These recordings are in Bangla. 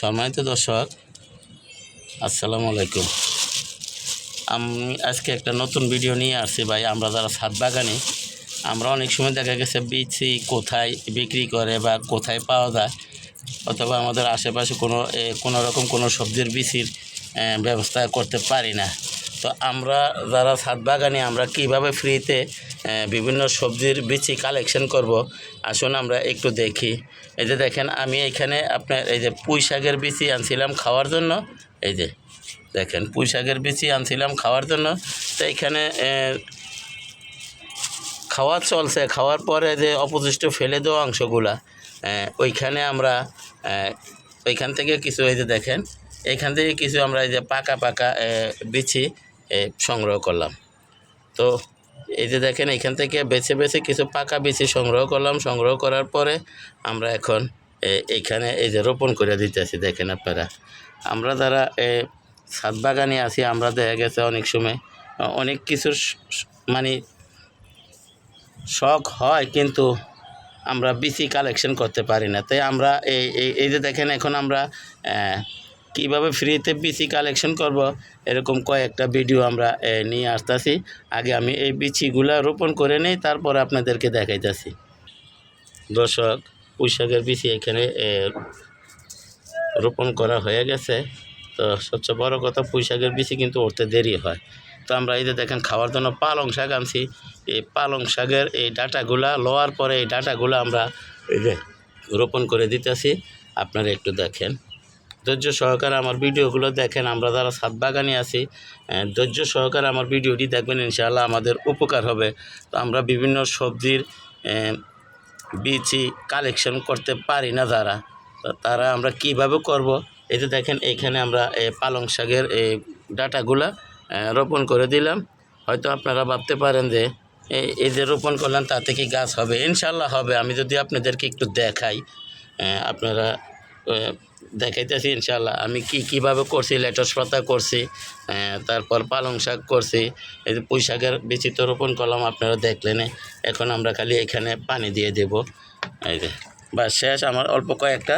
সম্মানিত দর্শক, আসসালামু আলাইকুম। আমি আজকে একটা নতুন ভিডিও নিয়ে আসছি ভাই। আমরা যারা ছাদ বাগানে, আমরা অনেক সময় দেখা গেছে বিচি কোথায় বিক্রি করে বা কোথায় পাওয়া যায়, অথবা আমাদের আশেপাশে কোনো কোনো রকম কোনো সবজির বিচির ব্যবস্থা করতে পারি না। তো আমরা যারা ছাদ বাগানি আমরা কীভাবে ফ্রিতে বিভিন্ন সবজির বিচি কালেকশন করব আসুন আমরা একটু দেখি। এই যে দেখেন আমি এখানে আপনার এই যে পুঁই শাকের বিচি আনছিলাম খাওয়ার জন্য। এই যে দেখেন পুঁই শাকের বিচি আনছিলাম খাওয়ার জন্য। তো এখানে খাওয়া চলছে। খাওয়ার পরে যে অপশিষ্ট ফেলে দেওয়া অংশগুলা ওইখানে আমরা ওইখান থেকে কিছু এই যে দেখেন এইখান থেকে কিছু আমরা এই যে পাকা পাকা আহ, সংগ্রহ করলাম। তো এই যে দেখেন এখান থেকে বেছে বেছে কিছু পাকা বিচি সংগ্রহ করলাম। সংগ্রহ করার পরে আমরা এখন এ, এইখানে এই যে রোপণ করে দিতেছি দেখেন আপনারা। আমরা যারা ছাদ বাগানে আছি আমরা দেখা গেছে অনেক সময় অনেক কিছুর মানে শখ হয় কিন্তু আমরা বিসি কালেকশন করতে পারি না। তাই আমরা এই এই- যে দেখেন এখন আমরা কীভাবে ফ্রিতে বিসি কালেকশন করব, এরকম কয়েকটা ভিডিও আমরা নিয়ে আসতেছি। আগে আমি এই বিচিগুলা রোপণ করে নেই, তারপরে আপনাদেরকে দেখাইতেছি। দর্শক, পুঁইশাকের বিচি এখানে রোপণ করা হয়ে গেছে। তো সবচেয়ে বড় কথা, পুঁইশাকের বিচি কিন্তু উঠতে দেরি হয়। তো আমরা এই যে দেখেন, খাওয়ার জন্য পালং শাক আনছি। এই পালং শাকের এই ডাটাগুলা লোয়ার পরে এই ডাটাগুলো আমরা এই যে রোপণ করে দিতেছি। আপনারা একটু দেখেন। ধৈর্য সহকারে আমার ভিডিওগুলো দেখেন, আমরা যারা ছাদ বাগানে আছি ধৈর্য সহকারে আমার ভিডিওটি দেখবেন, ইনশাআল্লাহ আমাদের উপকার হবে। তো আমরা বিভিন্ন সবজির বিচি কালেকশন করতে পারি না যারা। তারা আমরা কীভাবে করব? এতে দেখেন, এখানে আমরা পালং শাকের এই ডাটাগুলা রোপণ করে দিলাম। হয়তো আপনারা ভাবতে পারেন যে এই যে রোপণ করলাম, তাতে কি গাছ হবে? ইনশাল্লাহ হবে। আমি যদি আপনাদেরকে একটু দেখাই আপনারা দেখাইতেছি ইনশাল্লাহ আমি কি, কীভাবে করছি, লেটস পাতা করছি তারপর পালং শাক করছি, এই যে পুঁই শাকের বিচি তো রোপণ করলাম, আপনারা দেখলেন। এখন আমরা খালি এখানে পানি দিয়ে দেব। এই যে বা শেষ, আমার অল্প কয়েকটা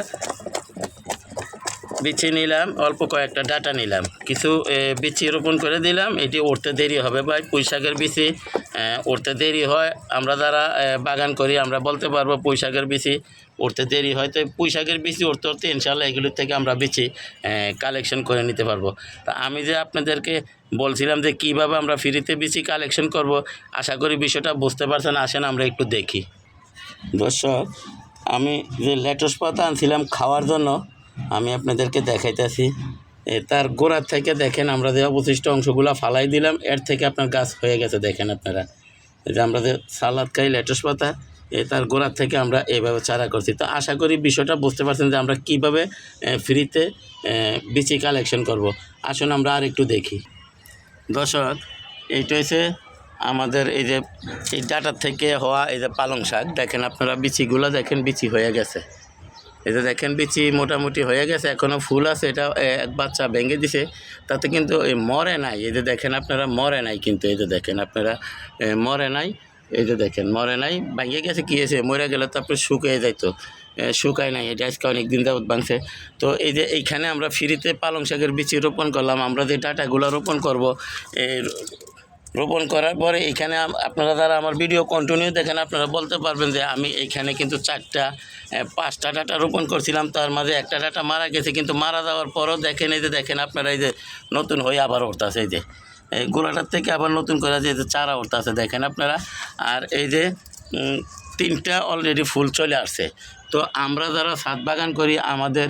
বিচি নিলাম, অল্প কয়েকটা ডাটা নিলাম। কিছু বিচি রোপণ করে দিলাম, এটি উঠতে দেরি হবে ভাই, পুঁই শাকের বিচি উঠতে দেরি হয়। আমরা যারা বাগান করি, আমরা বলতে পারব পুঁই শাকের বিচি উঠতে দেরি হয়, তো পুঁই শাকের বিচি উঠতে উঠতে ইনশাল্লাহ এগুলোর থেকে আমরা বিচি কালেকশন করে নিতে পারব। তা আমি যে আপনাদেরকে বলছিলাম যে কীভাবে আমরা ফ্রিতে বিচি কালেকশন করব, আশা করি বিষয়টা বুঝতে পারছেন, আসেন আমরা একটু দেখি। দর্শক, আমি যে লেটস পাতা আনছিলাম খাওয়ার জন্য, আমি আপনাদেরকে দেখাইতেছি। তার গোড়ার থেকে দেখেন আমরা যে অবশিষ্ট অংশগুলো ফালাই দিলাম, এর থেকে আপনার গাছ হয়ে গেছে, দেখেন আপনারা। যে আমরা যে সালাদ খাই লেটস পাতা তার গোড়ার থেকে আমরা এইভাবে চারা করছি। তো আশা করি বিষয়টা বুঝতে পারছেন যে আমরা কীভাবে ফ্রিতে বিচি কালেকশন করব। আসুন আমরা আর একটু দেখি। দর্শক, এইটা হচ্ছে আমাদের এই যে, এই ডাটার থেকে হওয়া এই যে পালং শাক। দেখেন আপনারা বিচিগুলো দেখেন, বিচি হয়ে গেছে। এই যে দেখেন, বিচি মোটামুটি হয়ে গেছে এখনও ফুল আছে, এটা এক বাচ্চা ভেঙে দিছে। তাতে কিন্তু এই মরে নাই। এই যে দেখেন, আপনারা মরে নাই কিন্তু, এই যে দেখেন, আপনারা মরে নাই। এই যে দেখেন, মরে নাই ভেঙে গেছে, কী হয়েছে? মরে গেলে তো আপনি শুকিয়ে যাইতো। শুকায় নাই, এটা আজকে অনেক দিন যাবত ভাঙছে। তো এই যে এইখানে আমরা ফ্রিতে পালং শাকের বিচি রোপণ করলাম, আমরা যে ডাটাগুলো রোপণ করব এই রোপণ করার পরে আম- আপনারা যারা আমার ভিডিও কন্টিনিউ দেখেন, আপনারা বলতে পারবেন যে আমি এইখানে কিন্তু চারটা পাঁচটা ডাটা রোপণ করছিলাম, তার মাঝে একটা ডাটা মারা গেছে, কিন্তু মারা যাওয়ার পরও দেখেন, এই যে দেখেন, আপনারা এই যে নতুন হয়ে আবার উঠতেছে, এই যে। এই গোড়াটার থেকে আবার নতুন করে যে চারা উঠতেছে দেখেন আপনারা। আর এই যে তিনটা অলরেডি ফুল চলে আসছে। তো আমরা যারা ছাদ বাগান করি, আমাদের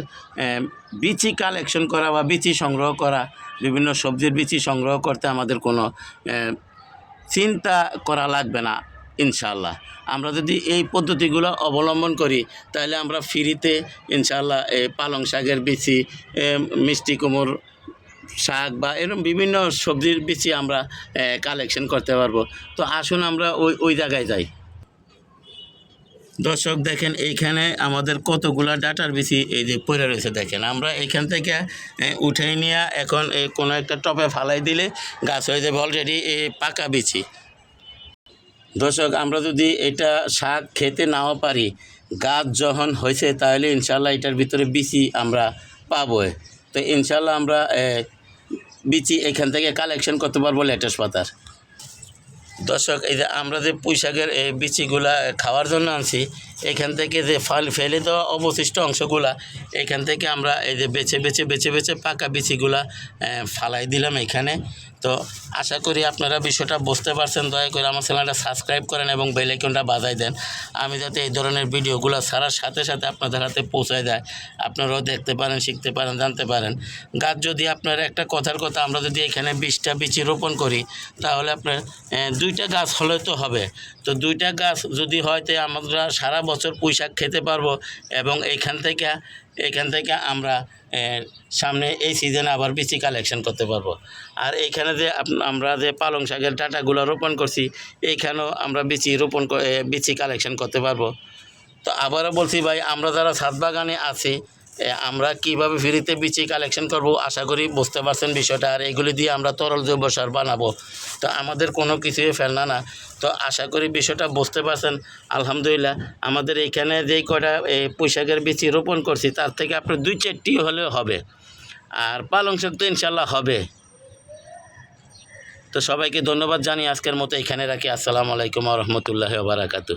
বিচি কালেকশন করা বা বিচি সংগ্রহ করা, বিভিন্ন সবজির বিচি সংগ্রহ করতে আমাদের কোনো চিন্তা করা লাগবে না ইনশাল্লাহ আমরা যদি এই পদ্ধতিগুলো অবলম্বন করি, তাহলে আমরা ফ্রিতে ইনশাল্লাহ পালং শাকের বিচি মিষ্টি কুমড় শাক বা এরকম বিভিন্ন সবজির বিচি আমরা কালেকশন করতে পারব। তো আসুন আমরা ওই ওই জায়গায় যাই। দর্শক দেখেন এইখানে আমাদের কতগুলা ডাটার বিচি এই যে পড়ে রয়েছে দেখেন। আমরা এইখান থেকে এ, উঠাই নিয়ে এখন এই কোনো একটা টপে ফালাই দিলে গাছ হয়ে যাবে অলরেডি এই পাকা বিচি দর্শক আমরা যদি এটা শাক খেতে নাও পারি গাছ যখন হয়েছে তাহলে ইনশাল্লাহ এটার ভিতরে বিচি আমরা পাবো। তো ইনশাল্লাহ আমরা বিচি এখান থেকে কালেকশন করতে পারব লেটেস্ট পাতার। দর্শক, এই যে আমরা যে পুঁইশাকের এই বিচিগুলা খাওয়ার জন্য আনছি এখান থেকে যে ফাল ফেলে দেওয়া অবশিষ্ট অংশগুলা, এখান থেকে আমরা এই যে বেছে বেছে বেছে বেছে পাকা বিচিগুলা ফালাই দিলাম এখানে। তো আশা করি আপনারা বিষয়টা বুঝতে পারছেন। দয়া করে আমার চ্যানেলটা সাবস্ক্রাইব করেন এবং বেল আইকনটা বাজাই দেন। আমি যাতে এই ধরনের ভিডিওগুলো ছাড়ার সাথে সাথে আপনাদের হাতে পৌঁছায় দেয়। আপনারাও দেখতে পারেন, শিখতে পারেন, জানতে পারেন। গাছ যদি আপনার একটা কথার কথা, আমরা যদি এখানে বিশটা বিচি রোপণ করি, তাহলে আপনার দুইটা গাছ হলে তো হবে। তো দুইটা গাছ যদি হয় তো আমরা সারা বছর পুঁইশাক খেতে পারব এবং এইখান থেকে এইখান থেকে আমরা সামনে এই সিজনে আবার বেশি কালেকশন করতে পারব। আর এইখানে যে আমরা যে পালং শাকের ডাটাগুলো রোপণ করছি, এইখানেও আমরা বেশি রোপণ বেশি কালেকশন করতে পারব। তো আবারও বলছি ভাই, আমরা যারা ছাদ বাগানে আছি আমরা কীভাবে ফ্রিতে বিচি কালেকশন করব আশা করি বুঝতে পারছেন বিষয়টা। আর এগুলি দিয়ে আমরা তরল জৈব সার বানাবো। তো আমাদের কোনো কিছুই ফেলনা না। তো আশা করি বিষয়টা বুঝতে পারছেন। আলহামদুলিল্লাহ, আমাদের এইখানে যেই কটা এই পোশাকের বিচি রোপণ করছি, তার থেকে আপনার দুই চারটি হলেও হবে। আর পালং শাক তো ইনশাল্লাহ হবে। তো সবাইকে ধন্যবাদ জানিয়ে আজকের মতো এখানে রাখি। আসসালামু আলাইকুম রহমতুল্লাহ বারাকাতু